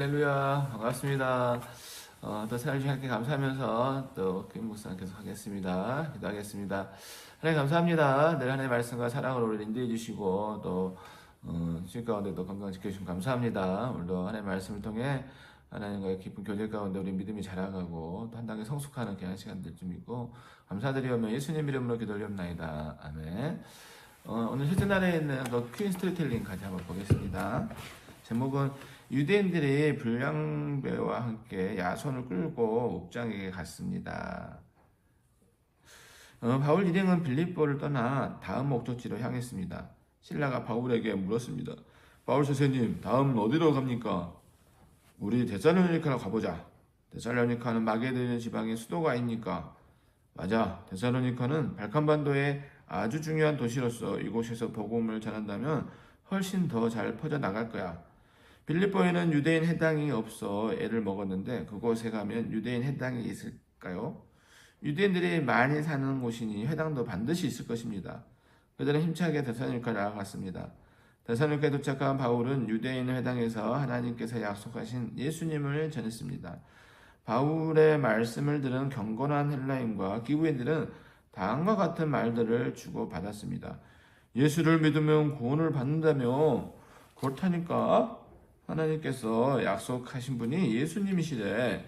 할렐루야 반갑습니다. 어, 또 주신 하나님께 감사하면서 또 묵상 계속 하겠습니다. 기도하겠습니다. 하나님 감사합니다. 늘 하나님의 말씀과 사랑으로 우리를 인도해 주시고 또 어, 쉴 가운데도 건강 지켜주시면 감사합니다. 오늘도 하나님의 말씀을 통해 하나님과의 깊은 교제 가운데 우리 믿음이 자라가고 또 한 단계 성숙하는 귀한 시간들 좀 있고 감사드리오며 예수님 이름으로 기도올리옵나이다. 아멘. 어, 오늘 실제 날에 있는 그 퀸 스토리텔링까지 한번 보겠습니다. 제목은 유대인들이 불량배와 함께 야손을 끌고 옥장에게 갔습니다. 어, 바울 일행은 빌립보를 떠나 다음 목적지로 향했습니다. 신라가 바울에게 물었습니다. 바울 선생님, 다음 어디로 갑니까? 우리 데살로니카로 가보자. 데살로니카는 마게도냐 지방의 수도가 아닙니까? 맞아. 데살로니카는 발칸반도의 아주 중요한 도시로서 이곳에서 복음을 전한다면 훨씬 더 잘 퍼져 나갈 거야. 빌립보에는 유대인 해당이 없어 애를 먹었는데 그곳에 가면 유대인 해당이 있을까요? 유대인들이 많이 사는 곳이니 해당도 반드시 있을 것입니다. 그들은 힘차게 데살로니카 나아갔습니다. 데살로니카에 도착한 바울은 유대인 회당에서 하나님께서 약속하신 예수님을 전했습니다. 바울의 말씀을 들은 경건한 헬라인과 기부인들은 다음과 같은 말들을 주고 받았습니다. 예수를 믿으면 구원을 받는다며 그렇다니까 하나님께서 약속하신 분이 예수님이시래.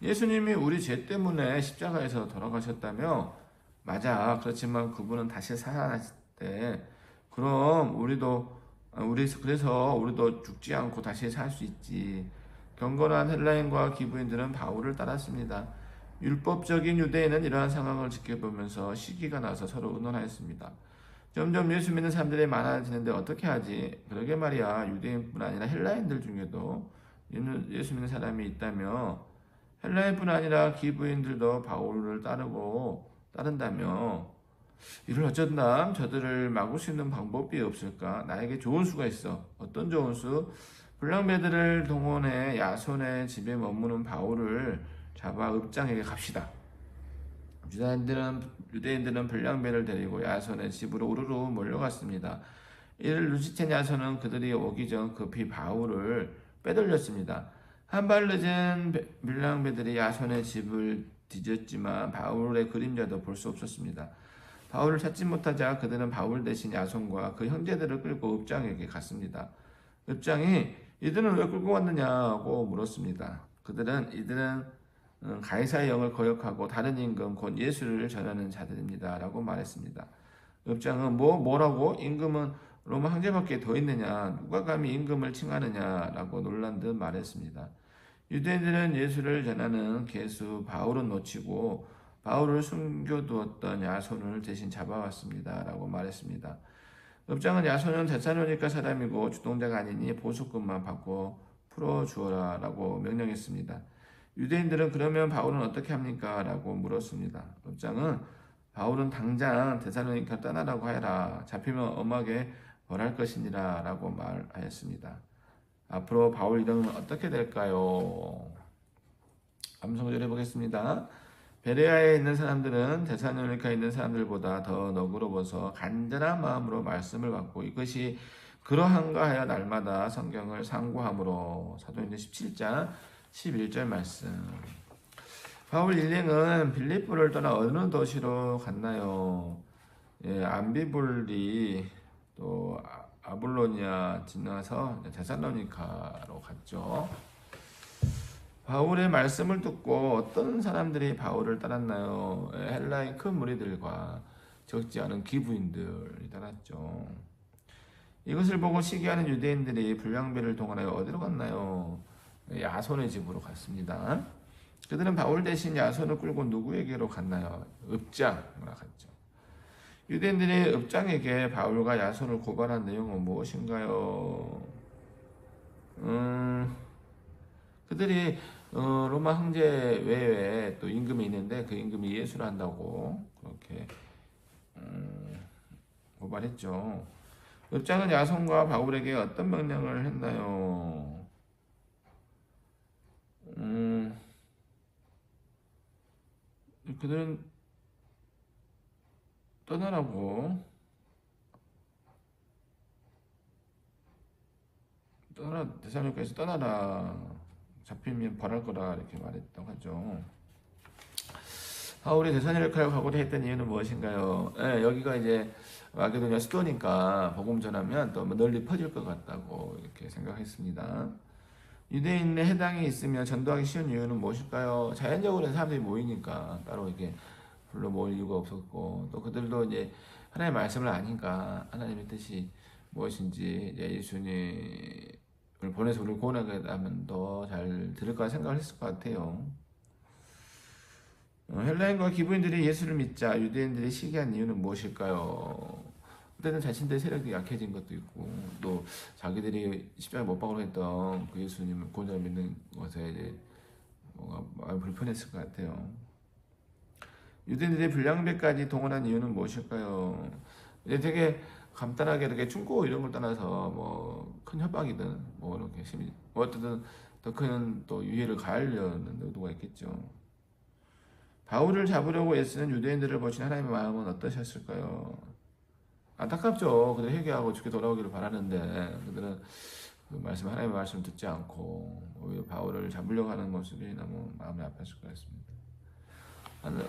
예수님이 우리 죄 때문에 십자가에서 돌아가셨다며 맞아. 그렇지만 그분은 다시 살아나실 때 그럼 우리도 우리 그래서 우리도 죽지 않고 다시 살 수 있지. 경건한 헬라인과 기부인들은 바울을 따랐습니다. 율법적인 유대인은 이러한 상황을 지켜보면서 시기가 나서 서로 의논하였습니다. 점점 예수 믿는 사람들이 많아지는데 어떻게 하지? 그러게 말이야. 유대인뿐 아니라 헬라인들 중에도 예수 믿는 사람이 있다며 헬라인뿐 아니라 기부인들도 바울을 따르고 따른다며 이를 어쩐다 저들을 막을 수 있는 방법이 없을까? 나에게 좋은 수가 있어. 어떤 좋은 수? 불량배들을 동원해 야손의 집에 머무는 바울을 잡아 읍장에게 갑시다. 유대인들은, 유대인들은 불량배를 데리고 야손의 집으로 우르르 몰려갔습니다. 이를 눈치챈 야손은 그들이 오기 전 급히 바울을 빼돌렸습니다. 한발 늦은 불량배들이 야손의 집을 뒤졌지만 바울의 그림자도 볼 수 없었습니다. 바울을 찾지 못하자 그들은 바울 대신 야손과 그 형제들을 끌고 읍장에게 갔습니다. 읍장이 이들은 왜 끌고 왔느냐고 물었습니다. 그들은 이들은 음, 가이사의 영을 거역하고 다른 임금 곧 예수를 전하는 자들입니다라고 말했습니다. 읍장은 뭐 뭐라고 임금은 로마 황제밖에 더 있느냐 누가 감히 임금을 칭하느냐라고 놀란 듯 말했습니다. 유대인들은 예수를 전하는 개수 바울은 놓치고 바울을 숨겨두었던 야손을 대신 잡아왔습니다라고 말했습니다. 읍장은 야손은 대사로니까 사람이고 주동자가 아니니 보석금만 받고 풀어주어라라고 명령했습니다. 유대인들은 그러면 바울은 어떻게 합니까? 라고 물었습니다. 읍장은 바울은 당장 대사로니까 떠나라고 해라. 잡히면 엄하게 벌할 것이니라 라고 말하였습니다. 앞으로 바울 이름은 어떻게 될까요? 감성절 해보겠습니다. 베레아에 있는 사람들은 대사로니카에 있는 사람들보다 더 너그러워서 간절한 마음으로 말씀을 받고 이것이 그러한가 하여 날마다 성경을 상고함으로 사도행전 17장 11절 말씀. 바울 일행은 빌립보를 떠나 어느 도시로 갔나요? 예, 암비볼리 또 아볼로니아 지나서 데살로니카로 갔죠. 바울의 말씀을 듣고 어떤 사람들이 바울을 따랐나요? 예, 헬라의 큰 무리들과 적지 않은 기부인들이 따랐죠. 이것을 보고 시기하는 유대인들이 불량배를 동원하여 어디로 갔나요? 야손의 집으로 갔습니다. 그들은 바울 대신 야손을 끌고 누구에게로 갔나요? 읍장으로 갔죠. 유대인들이 읍장에게 바울과 야손을 고발한 내용은 무엇인가요? 음, 그들이 어, 로마 황제 외에 또 임금이 있는데 그 임금이 예수를 한다고 그렇게 음, 고발했죠. 읍장은 야손과 바울에게 어떤 명령을 했나요? 음, 그들은 떠나라고 떠나 대사님께서 떠나라 잡히면 벌할 거라 이렇게 말했다고 하죠. 바울이 대사님을 가고자 했던 이유는 무엇인가요? 예, 여기가 이제 마게도냐 수도니까 복음 전하면 또 뭐 널리 퍼질 것 같다고 이렇게 생각했습니다. 유대인의 해당이 있으면 전도하기 쉬운 이유는 무엇일까요? 자연적으로 사람들이 모이니까 따로 이렇게 불러 모일 이유가 없었고 또 그들도 이제 하나님의 말씀을 아니까 하나님의 뜻이 무엇인지 예수님을 보내서 우리를 구원하게 하면 더 잘 들을 거라 생각을 했을 것 같아요. 어, 헬라인과 기부인들이 예수를 믿자 유대인들이 시기한 이유는 무엇일까요? 그때는 자신들의 세력이 약해진 것도 있고 또 자기들이 십자가에 못 박으려 했던 그 예수님을 구원자를 믿는 것에 이제 뭔가 마음이 불편했을 것 같아요. 유대인들이 불량배까지 동원한 이유는 무엇일까요? 이제 되게 간단하게 이렇게 충고 이런 걸 떠나서 뭐 큰 협박이든 뭐 이렇게 심히 뭐 어쨌든 더 큰 또 유해를 가하려는 의도가 있겠죠. 바울을 잡으려고 애쓰는 유대인들을 보신 하나님의 마음은 어떠셨을까요? 안타깝죠. 그들 회개하고 죽게 돌아오기를 바라는데 그들은 그 말씀 하나님의 말씀 듣지 않고 오히려 바울을 잡으려고 하는 모습이 너무 마음이 아팠을 것 같습니다.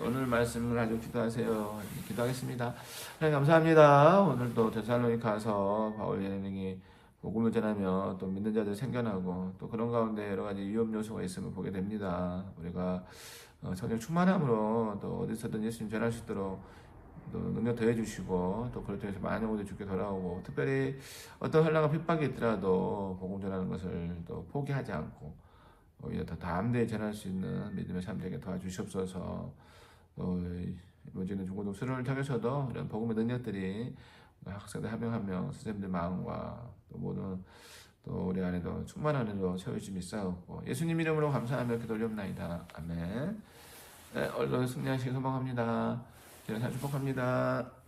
오늘, 말씀을 가지고 기도하세요. 기도하겠습니다. 하나님 감사합니다. 오늘도 데살로니가서 바울 예능이 복음을 전하며 또 믿는 자들 생겨나고 또 그런 가운데 여러 가지 위험 요소가 있음을 보게 됩니다. 우리가 어, 성령 충만함으로 또 어디서든 예수님 전할 수 있도록 또 능력 더해 주시고 또 그를 통해서 많은 영혼들이 죽게 돌아오고 특별히 어떤 환란과 핍박이 있더라도 복음 전하는 것을 또 포기하지 않고 오히려 더 담대히 전할 수 있는 믿음의 삶 되게 도와주시옵소서. 또 문제는 중고등 수련을 통해서도 이런 복음의 능력들이 학생들 한 명 한 명 선생님들 마음과 또 모든 또 우리 안에도 충만한 은혜로 채워주심이 있사옵고 예수님 이름으로 감사하며 기도 올리옵나이다. 아멘. 네, 얼른 승리하시기 소망합니다 기도를 축복합니다